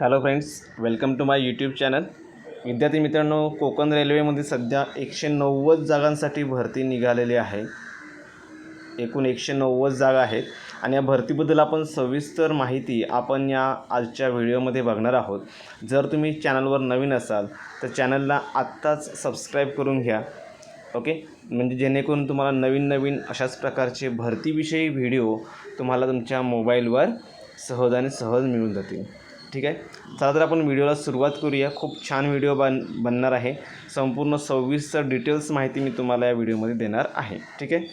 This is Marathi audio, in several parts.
Hello friends welcome to my YouTube channel. विद्यार्थी मित्रांनो कोकण रेल्वेमध्ये सध्या एकशे नव्वद जागांसाठी भरती निघालेली आहे. एकूण एकशे नव्वद जागा आहेत आणि या भरतीबद्दल आपण सविस्तर माहिती आपण या आजच्या व्हिडिओमध्ये बघणार आहोत. जर तुम्ही चॅनलवर नवीन असाल तर चॅनलला आत्ताच सबस्क्राईब करून घ्या. ओके? म्हणजे जेणेकरून तुम्हाला नवीन नवीन अशाच प्रकारचे भरतीविषयी व्हिडिओ तुम्हाला तुमच्या मोबाईलवर सहज आणि सहज मिळून जातील. ठीक आहे? चला तर आपण व्हिडिओला सुरुवात करूया. खूप छान व्हिडिओ बन बनणार आहे. संपूर्ण सव्वीसचं डिटेल्स माहिती मी तुम्हाला या व्हिडिओमध्ये देणार आहे. ठीक आहे?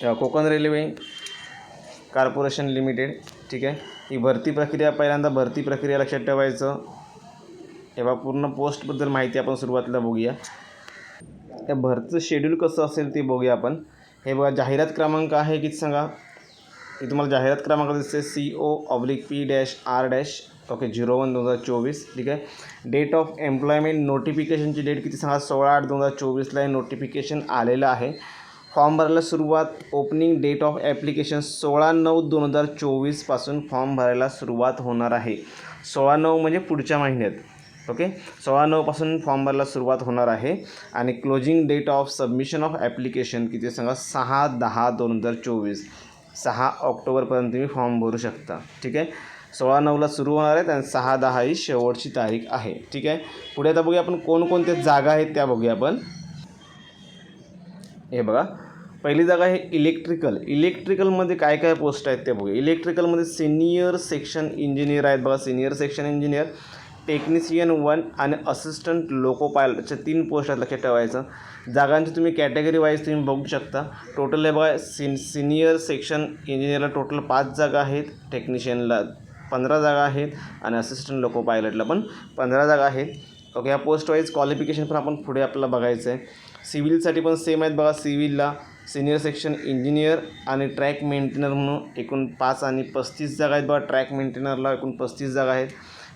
तेव्हा कोकण रेल्वे कॉर्पोरेशन लिमिटेड ठीक आहे? ही भरती प्रक्रिया पहिल्यांदा भरती प्रक्रिया लक्षात ठेवायचं. तेव्हा पूर्ण पोस्टबद्दल माहिती आपण सुरुवातीला बघूया. त्या भरतीचं शेड्यूल कसं असेल ते बघूया आपण. हे बघा जाहिरात क्रमांक आहे की सांगा? हे तुम्हाला जाहिरात क्रमांक दिसते C O oblique P dash R dash okay zero one दोन हजार चोवीस ठीक आहे? डेट ऑफ एम्प्लॉयमेंट नोटिफिकेशनची डेट किती सांगा? सोळा आठ दोन हजार चोवीसला हे नोटिफिकेशन आलेलं आहे. फॉर्म भरायला सुरुवात ओपनिंग डेट ऑफ ॲप्लिकेशन सोळा नऊ दोन हजार चोवीसपासून फॉर्म भरायला सुरुवात होणार आहे. सोळा नऊ म्हणजे पुढच्या महिन्यात ओके सोळा नऊपासून फॉर्म भरायला सुरुवात होणार आहे. आणि closing date of submission of application किती सांगा? सहा दहा दोन हजार चोवीस. सहा ऑक्टोबरपर्यंत तुम्ही फॉर्म भरू शकता. ठीक आहे? सोळा नऊला सुरू होणार आहेत आणि सहा दहा ही शेवटची तारीख आहे. ठीक आहे? पुढे आता बघूया आपण कोणकोणत्या जागा आहेत त्या बघूया आपण. हे बघा. पहिली जागा आहे इलेक्ट्रिकल. इलेक्ट्रिकलमध्ये काय काय पोस्ट आहेत ते बघूया. इलेक्ट्रिकलमध्ये सिनियर सेक्शन इंजिनियर आहेत बघा. Senior section engineer. Technician one आणि असिस्टंट लोको पायलटच्या तीन पोस्ट आहेत लक्षात ठेवायचं. जागांची तुम्ही कॅटेगरी वाईज तुम्ही बघू शकता. टोटल आहे बघा सिन सिनियर सेक्शन इंजिनियरला टोटल पाच जागा आहेत टेक्निशियनला पंधरा जागा आहेत आणि असिस्टंट लोको पायलटला पण पंधरा जागा आहेत. ओके या पोस्ट वाईज क्वालिफिकेशन पण आपण पुढे आपल्याला बघायचं आहे सिव्हिलसाठी पण सेम आहेत बघा सिव्हिलला सिनियर सेक्शन इंजिनियर आणि ट्रॅक मेंटेनर म्हणून एकूण पाच आणि पस्तीस जागा आहेत बघा ट्रॅक मेंटेनरला एकूण पस्तीस जागा आहेत.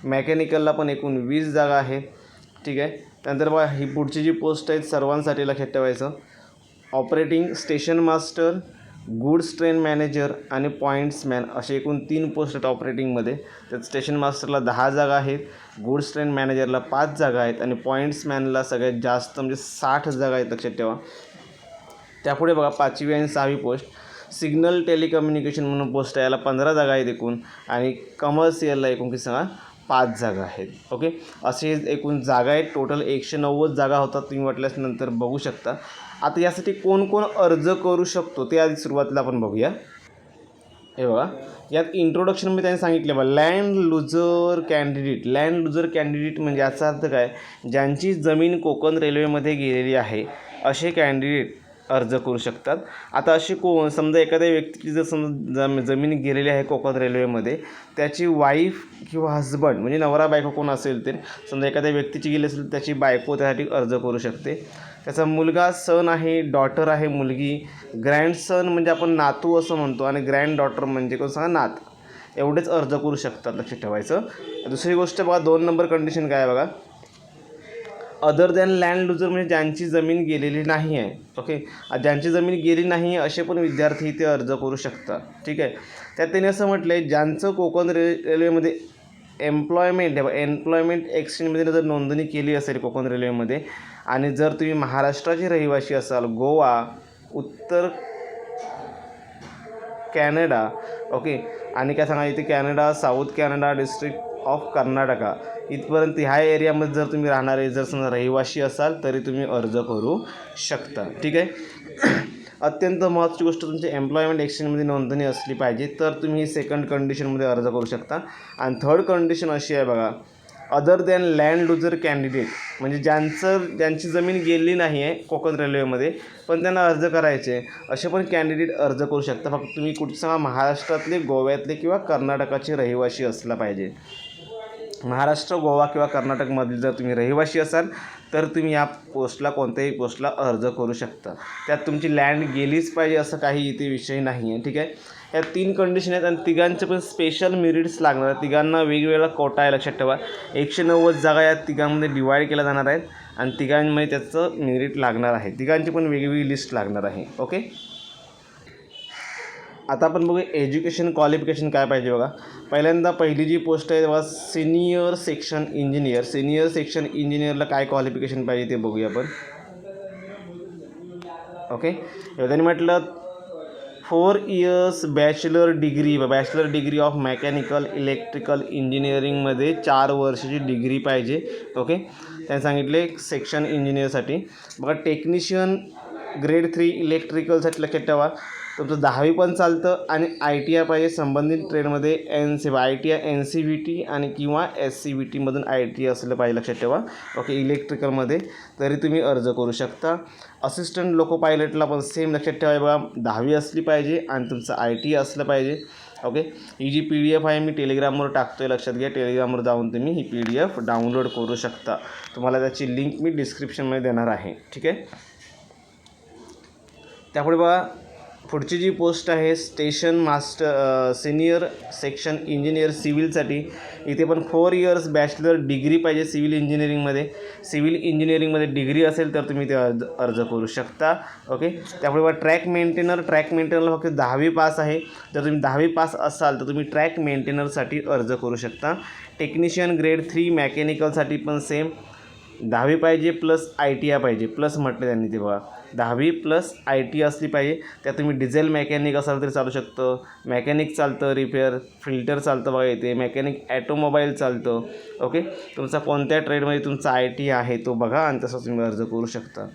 मेकॅनिकलला पण एकूण वीस जागा आहे. ठीक आहे? त्यानंतर बघा ही पुढची जी पोस्ट आहेत सर्वांसाठी लक्षात ठेवायचं. Operating station master goods train manager आणि पॉईंट्समॅन असे एकूण तीन पोस्ट आहेत ऑपरेटिंगमध्ये. त्यात स्टेशन मास्टरला दहा जागा आहेत गुड्स ट्रेन मॅनेजरला पाच जागा आहेत आणि पॉईंट्समॅनला सगळ्यात जास्त म्हणजे साठ जागा आहेत लक्षात ठेवा. त्यापुढे बघा पाचवी आणि सहावी पोस्ट. सिग्नल टेलिकम्युनिकेशन म्हणून पोस्ट आहे याला पंधरा जागा आहेत एकूण. आणि कमर्शियलला एकूण की सांगा? पाच जागा आहेत. ओके असे एकूण जागा आहेत. टोटल एकशे नव्वद जागा होतात तुम्ही वाटल्यास नंतर बघू शकता. आता यासाठी कोण कोण अर्ज करू शकतो ते आधी सुरुवातीला आपण बघूया. हे बघा. यात इंट्रोडक्शनमध्ये त्यांनी सांगितलं बघा. Land loser candidate land loser candidate म्हणजे याचा अर्थ काय? ज्यांची जमीन कोकण रेल्वेमध्ये गेलेली आहे असे कॅन्डिडेट अर्ज करू शकतात. आता अशी को समजा एखाद्या व्यक्तीची जर समजा जम जमीन गेलेली आहे कोकण रेल्वेमध्ये त्याची वाईफ किंवा हजबंड म्हणजे नवरा बायको कोण असेल ते समजा एखाद्या व्यक्तीची गेली असेल तर त्याची बायको त्यासाठी अर्ज करू शकते. त्याचा मुलगा सन आहे डॉटर आहे मुलगी ग्रँडसन म्हणजे आपण नातू असं म्हणतो आणि ग्रँड डॉटर म्हणजे कोण? सांगा नात. एवढेच अर्ज करू शकतात लक्षात ठेवायचं. दुसरी गोष्ट बघा दोन नंबर कंडिशन काय आहे बघा. अदर दॅन लँड लुजर म्हणजे ज्यांची जमीन गेलेली नाही आहे. ओके ज्यांची जमीन गेली नाही आहे असे पण विद्यार्थी इथे अर्ज करू शकतात. ठीक आहे? त्यात त्यांनी असं म्हटलं आहे ज्यांचं कोकण रे रेल्वेमध्ये एम्प्लॉयमेंट आहे एम्प्लॉयमेंट एक्सचेंजमध्ये जर नोंदणी केली असेल कोकण रेल्वेमध्ये आणि जर तुम्ही महाराष्ट्राचे रहिवासी असाल गोवा उत्तर कॅनडा ओके आणि काय सांगा इथे Kannada south Kannada district of Karnataka इथपर्यंत ह्या एरियामध्ये जर तुम्ही राहणारे जर समजा रहिवाशी असाल तरी तुम्ही अर्ज करू शकता. ठीक आहे? अत्यंत महत्त्वाची गोष्ट तुमची एम्प्लॉयमेंट एक्सचेंजमध्ये नोंदणी असली पाहिजे तर तुम्ही ही सेकंड कंडिशनमध्ये अर्ज करू शकता. आणि थर्ड कंडिशन अशी आहे बघा other than land loser candidate म्हणजे ज्यांचं ज्यांची जमीन गेली नाही आहे कोकण रेल्वेमध्ये पण त्यांना अर्ज करायचे असे पण कॅन्डिडेट अर्ज करू शकता. फक्त तुम्ही कुठे सांगा महाराष्ट्रातले गोव्यातले किंवा कर्नाटकाचे रहिवासी असला पाहिजे. महाराष्ट्र गोवा किंवा कर्नाटकमधील जर तुम्ही रहिवासी असाल तर तुम्ही या पोस्टला कोणत्याही पोस्टला अर्ज करू शकता. त्यात तुमची लँड गेलीच पाहिजे असं काही इथे विषय नाही आहे ठीक आहे? या तीन कंडिशन आहेत आणि तिघांचे पण स्पेशल मेरिट्स लागणार आहेत. तिघांना वेगवेगळा कोटा आहे लक्षात ठेवा. एकशे नव्वद जागा या तिघांमध्ये डिवाईड केल्या जाणार आहेत आणि तिघांमध्ये त्याचं मेरिट लागणार आहे. तिघांची पण वेगवेगळी लिस्ट लागणार आहे ओके आता आपण बघूया एज्युकेशन क्वालिफिकेशन काय पाहिजे बघा. पहिल्यांदा पहिली जी पोस्ट आहे बघा senior section engineer senior section इंजिनियरला काय क्वालिफिकेशन पाहिजे ते बघूया आपण. ओके त्यांनी म्हटलं four years bachelor degree bachelor degree of mechanical electrical इंजिनिअरिंगमध्ये चार वर्षाची डिग्री पाहिजे. ओके त्यांनी सांगितले सेक्शन इंजिनियरसाठी बघा टेक्निशियन ग्रेड थ्री इलेक्ट्रिकलसाठी लक्षात ठेवा. तुमचं दहावी पण चालतं आणि आय टी आय पाहिजे संबंधित ट्रेडमध्ये N C I T I N C B T आणि किंवा एस सी बी टीमधून आय टी असलं पाहिजे लक्षात ठेवा. ओके इलेक्ट्रिकलमध्ये तरी तुम्ही अर्ज करू शकता. असिस्टंट लोको पायलटला पण सेम लक्षात ठेवा. बघा दहावी असली पाहिजे आणि तुमचं आय टी असलं पाहिजे. ओके ही जी पी डी एफ आहे मी टेलिग्रामवर टाकतो आहे लक्षात घ्या. टेलिग्रामवर जाऊन तुम्ही ही पी डी एफ डाउनलोड करू शकता. तुम्हाला त्याची लिंक मी डिस्क्रिप्शनमध्ये देणार आहे. ठीक आहे? त्यापुढे बघा पुढची जी पोस्ट आहे station master senior section engineer सिव्हिलसाठी इथे पण फोर इयर्स बॅचलर डिग्री पाहिजे सिव्हिल इंजिनिअरिंगमध्ये. सिव्हिल इंजिनिअरिंगमध्ये डिग्री असेल तर तुम्ही ते अर्ज अर्ज करू शकता ओके त्यापुढे बघा ट्रॅक मेंटेनर ट्रॅक मेंटेनरला फक्त दहावी पास आहे. जर तुम्ही दहावी पास असाल तर तुम्ही ट्रॅक मेंटेनरसाठी अर्ज करू शकता. टेक्निशियन ग्रेड थ्री मेकॅनिकलसाठी पण सेम दहावी पाहिजे प्लस आय टी आय पाहिजे प्लस म्हटलं त्यांनी ते बघा. दहावी प्लस आय टी असली पाहिजे. त्यात तुम्ही डिझेल मेकॅनिक असाल तरी चालू शकतं. मेकॅनिक चालतं रिपेअर फिल्टर चालतं बघा येते मेकॅनिक ॲटोमोबाईल चालतं. ओके तुमचा कोणत्या ट्रेडमध्ये तुमचा आय टी आहे तो बघा आणि तसं तुम्ही अर्ज करू शकता.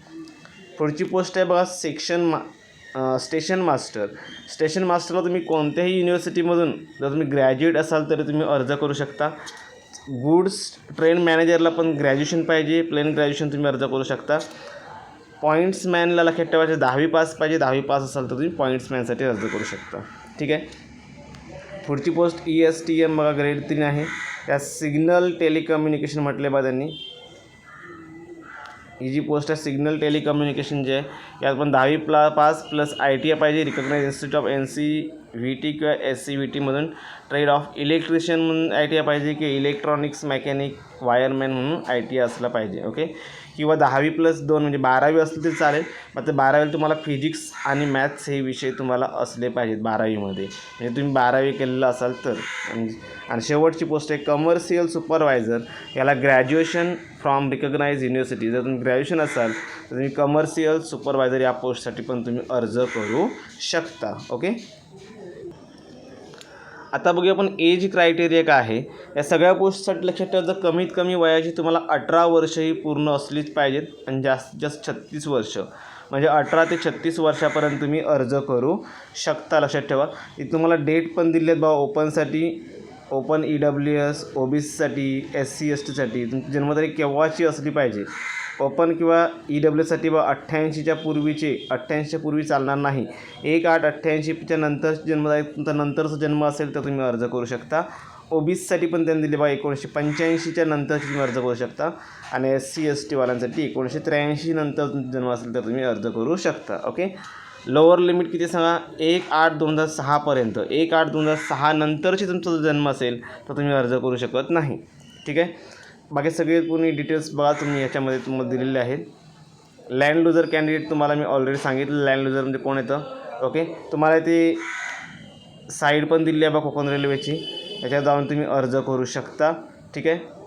पुढची पोस्ट आहे बघा सेक्शन मा स्टेशन मास्टर स्टेशन मास्टरला तुम्ही कोणत्याही युनिव्हर्सिटीमधून जर तुम्ही ग्रॅज्युएट असाल तरी तुम्ही अर्ज करू शकता. गुड्स ट्रेन मॅनेजरला पण ग्रॅज्युएशन पाहिजे. प्लेन ग्रॅज्युएशन तुम्ही अर्ज करू शकता. पॉईंट्समॅनला लक्षात ठेवायचे दहावी पास पाहिजे दहावी पास असाल तर तुम्ही पॉईंट्समॅनसाठी अर्ज करू शकता. ठीक आहे? पुढची post E S T M बघा ग्रेड तीन आहे. त्या सिग्नल टेलिकम्युनिकेशन म्हटले बा त्यांनी. ही जी पोस्ट आहे सिग्नल टेलिकम्युनिकेशन जे आहे यात पण दहावी प्ला pass plus I T I पाहिजे recognise institute of N C V T किंवा एस सी व्ही टीमधून ट्रेड ऑफ इलेक्ट्रिशियन म्हणून आय टी आय पाहिजे की इलेक्ट्रॉनिक्स मेकॅनिक वायरमॅन म्हणून आय टी आय असला पाहिजे ओके किंवा दहावी प्लस दोन म्हणजे बारावी असली तरी चालेल. मात्र बारावीला तुम्हाला फिजिक्स आणि मॅथ्स हे विषय तुम्हाला असले पाहिजेत बारावीमध्ये. म्हणजे तुम्ही बारावी केलेलं असाल तर. आणि आणि शेवटची पोस्ट आहे कमर्शियल सुपरवायझर याला ग्रॅज्युएशन फ्रॉम रिकग्नाइज युनिव्हर्सिटी जर तुम्ही ग्रॅज्युएशन असाल तर तुम्ही कमर्शियल सुपरवायझर या पोस्टसाठी पण तुम्ही अर्ज करू शकता. ओके आता बघूया आपण एज क्रायटेरिया काय आहे. या सगळ्या पोस्टसाठी लक्षात ठेवा जर कमीत कमी वयाची तुम्हाला अठरा वर्ष ही पूर्ण असलीच पाहिजेत आणि जास्तीत जास्त छत्तीस वर्ष. म्हणजे अठरा ते छत्तीस वर्षापर्यंत तुम्ही अर्ज करू शकता लक्षात ठेवा. इथे तुम्हाला डेट पण दिली आहेत बा ओपनसाठी open E W S O B सीसाठी एस सी एस टीसाठी तुमची जन्मतारीख केव्हाची असली पाहिजे? ओपन किंवा ई डब्ल्यूसाठी बा अठ्ठ्याऐंशीच्या पूर्वीचे अठ्ठ्याऐंशीच्या पूर्वी चालणार नाही. एक आठ अठ्ठ्याऐंशीच्या नंतर जन्मतारीख तुमचा नंतरचा जन्म असेल तर तुम्ही अर्ज करू शकता. ओ बी सीसाठी पण त्यांनी दिले बा एकोणीसशे पंच्याऐंशीच्या नंतरची तुम्ही अर्ज करू शकता. आणि एस सी एस टीवाल्यांसाठी एकोणीसशे त्र्याऐंशी नंतर जन्म असेल तर तुम्ही अर्ज करू शकता. ओके? लोअर लिमिट किती सांगा? एक आठ दोन हजार सहापर्यंत एक आठ दोन हजार सहा नंतरची तुमचा जन्म असेल तर तुम्ही अर्ज करू शकत नाही. ठीक आहे? बाकी सगळे कोणी डिटेल्स बघा तुम्ही याच्यामध्ये तुम्हाला दिलेले आहेत. लँड लुजर कॅन्डिडेट तुम्हाला मी ऑलरेडी सांगितलं लँड लुजर म्हणजे कोण येतं ओके तुम्हाला ते साईड पण दिली आहे बा कोकण रेल्वेची याच्यात जाऊन तुम्ही अर्ज करू शकता. ठीक आहे?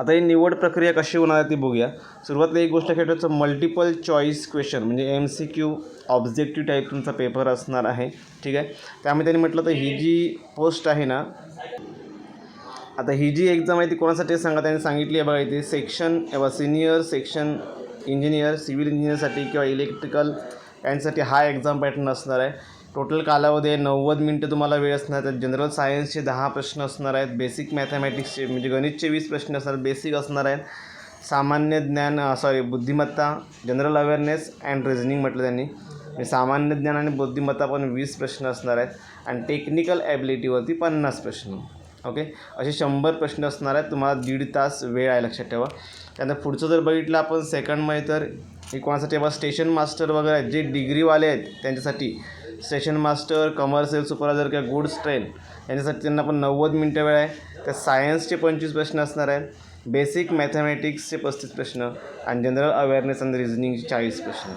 आता ही निवड प्रक्रिया कशी होणार आहे ती बघूया. सुरुवातीला एक गोष्ट खेळतो मल्टिपल चॉईस क्वेश्चन म्हणजे M C Q objective type तुमचा पेपर असणार आहे. ठीक आहे? त्यामध्ये त्यांनी म्हटलं तर ही जी पोस्ट आहे ना आता ही जी एक्झाम आहे ती कोणासाठी सांगा त्यांनी सांगितली आहे बघा इथे. Section senior section engineer civil इंजिनियरसाठी किंवा इलेक्ट्रिकल यांसाठी हा एक्झाम पॅटर्न असणार आहे. टोटल कालावधी आहे नव्वद मिनटं तुम्हाला वेळ असणार आहे. जनरल सायन्सचे दहा प्रश्न असणार आहेत. बेसिक मॅथमॅटिक्सचे म्हणजे गणितचे वीस प्रश्न असणार बेसिक असणार आहेत. सामान्य ज्ञान सॉरी बुद्धिमत्ता जनरल अवेअरनेस अँड रिझनिंग म्हटलं त्यांनी. म्हणजे सामान्य ज्ञान आणि बुद्धिमत्ता पण वीस प्रश्न असणार आहेत. आणि टेक्निकल ॲबिलिटीवरती पन्नास प्रश्न. ओके? असे शंभर प्रश्न असणार आहेत. तुम्हाला दीड तास वेळ आहे लक्षात ठेवा. त्यानंतर पुढचं जर बघितलं आपण सेकंडमध्ये तर हे कोणासाठी बघा स्टेशन मास्टर वगैरे आहेत. जे डिग्रीवाले आहेत त्यांच्यासाठी स्टेशन मास्टर कमर्शियल सुपरवायझर किंवा गुड्स ट्रेन यांच्यासाठी त्यांना पण नव्वद मिनटं वेळ आहे. त्या सायन्सचे पंचवीस प्रश्न असणार आहेत. बेसिक मॅथमॅटिक्सचे पस्तीस प्रश्न आणि जनरल अवेअरनेस आणि रिझनिंगचे चाळीस प्रश्न.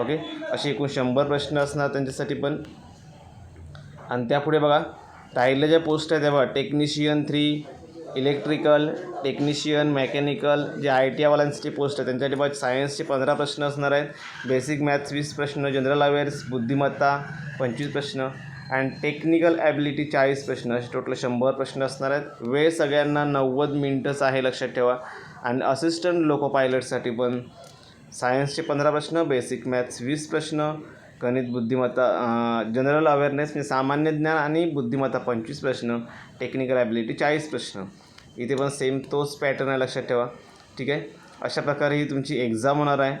ओके? असे एकूण शंभर प्रश्न असणार त्यांच्यासाठी पण. आणि त्यापुढे बघा राहिल्या ज्या पोस्ट आहेत ते बघा technician three electrical technician mechanical जे आय टी आयवाल्यांची पोस्ट आहे त्यांच्यासाठी बघा सायन्सचे पंधरा प्रश्न असणार आहेत. बेसिक मॅथ्स वीस प्रश्न जनरल अवेअर्स बुद्धिमत्ता पंचवीस प्रश्न अँड टेक्निकल ॲबिलिटी चाळीस प्रश्न असे टोटल शंभर प्रश्न असणार आहेत. वेळ सगळ्यांना नव्वद मिनटंच आहे लक्षात ठेवा. आणि असिस्टंट लोको पायलटसाठी पण सायन्सचे पंधरा प्रश्न बेसिक मॅथ्स वीस प्रश्न गणित बुद्धिमत्ता जनरल अवेअरनेस म्हणजे सामान्य ज्ञान आणि बुद्धिमत्ता पंचवीस प्रश्न टेक्निकल ॲबिलिटी चाळीस प्रश्न. इथे पण सेम तोच पॅटर्न आहे लक्षात ठेवा. ठीक आहे? अशा प्रकारे ही तुमची एक्झाम होणार आहे.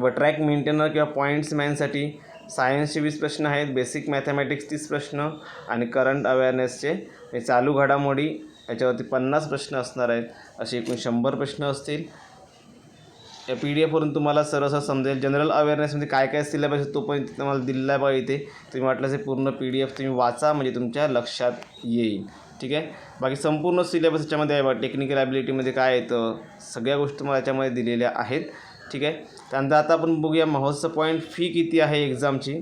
व ट्रॅक मेंटेनर किंवा पॉईंट्स मॅनसाठी सायन्सचे वीस प्रश्न आहेत बेसिक मॅथमॅटिक्स तीस प्रश्न आणि करंट अवेअरनेसचे हे चालू घडामोडी याच्यावरती पन्नास प्रश्न असणार आहेत. असे एकूण शंभर प्रश्न असतील. या पी डी एफवरून तुम्हाला सरसं समजेल. जनरल अवेअरनेसमध्ये म्हणजे काय काय सिलेबस आहे तो पण तुम्हाला दिलेला पाहिजे इथे. तुम्ही वाटलं हे पूर्ण पी डी एफ तुम्ही वाचा म्हणजे तुमच्या लक्षात येईल. ठीक आहे? बाकी संपूर्ण सिलेबस याच्यामध्ये आहे बघा. टेक्निकल ॲबिलिटीमध्ये काय येतं सगळ्या गोष्टी तुम्हाला याच्यामध्ये दिलेल्या आहेत. ठीक आहे? त्यानंतर आता आपण बघूया महोत्सव पॉईंट फी किती आहे एक्झामची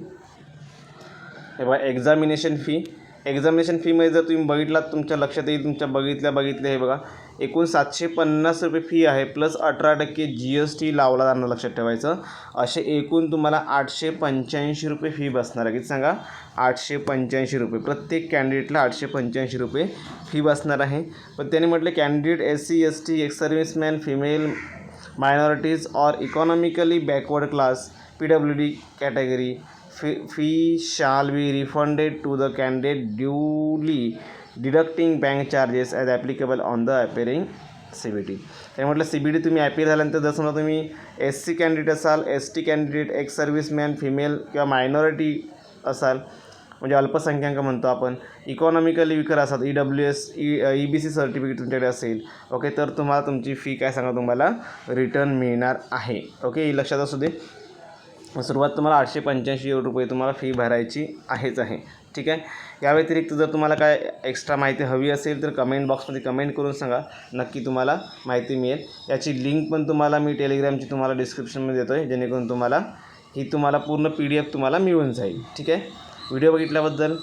हे बघा एक्झामिनेशन फी एक्झामिनेशन फीमध्ये जर तुम्ही बघितलात तुमच्या लक्षात येईल तुमच्या बघितल्या बघितल्या हे बघा. एकूण सातशे पन्नास रुपये फी आहे प्लस अठरा टक्के जी एस टी लावला जाणार लक्षात ठेवायचं. असे एकूण तुम्हाला आठशे पंच्याऐंशी रुपये फी बसणार आहे. किती सांगा? आठशे पंच्याऐंशी रुपये. प्रत्येक कॅन्डिडेटला आठशे पंच्याऐंशी रुपये फी बसणार आहे. पण त्याने म्हटलं candidate S C S T ex serviceman female minorities or economically backward class P W D category fee fee shall be refunded to the candidate duly deducting bank charges as applicable on the appearing C B T त्यामुळे म्हटलं सी बी टी तुम्ही ॲपियर झाल्यानंतर जर समजा तुम्ही एस सी कॅन्डिडेट असाल S T candidate ex serviceman female किंवा मायनॉरिटी असाल म्हणजे अल्पसंख्याक म्हणतो आपण इकॉनॉमिकली विकर असाल E W S E E B C certificate तुमच्याकडे असेल ओके तर तुम्हाला तुमची फी काय सांगा तुम्हाला? रिटर्न मिळणार आहे. ओके लक्षात असू दे. सुरुवात तुम्हाला आठशे पंच्याऐंशी रुपये तुम्हाला फी भरायची आहेच आहे. ठीक आहे? या व्यतिरिक्त जर तुम्हाला काय एक्स्ट्रा माहिती हवी असेल तर कमेंट बॉक्समध्ये कमेंट करून सांगा. नक्की तुम्हाला माहिती मिळेल. याची लिंक पण तुम्हाला मी टेलिग्रामची तुम्हाला डिस्क्रिप्शनमध्ये देतो आहे जेणेकरून तुम्हाला ही तुम्हाला पूर्ण पी डी एफ तुम्हाला मिळून जाईल. ठीक आहे? व्हिडिओ बघितल्याबद्दल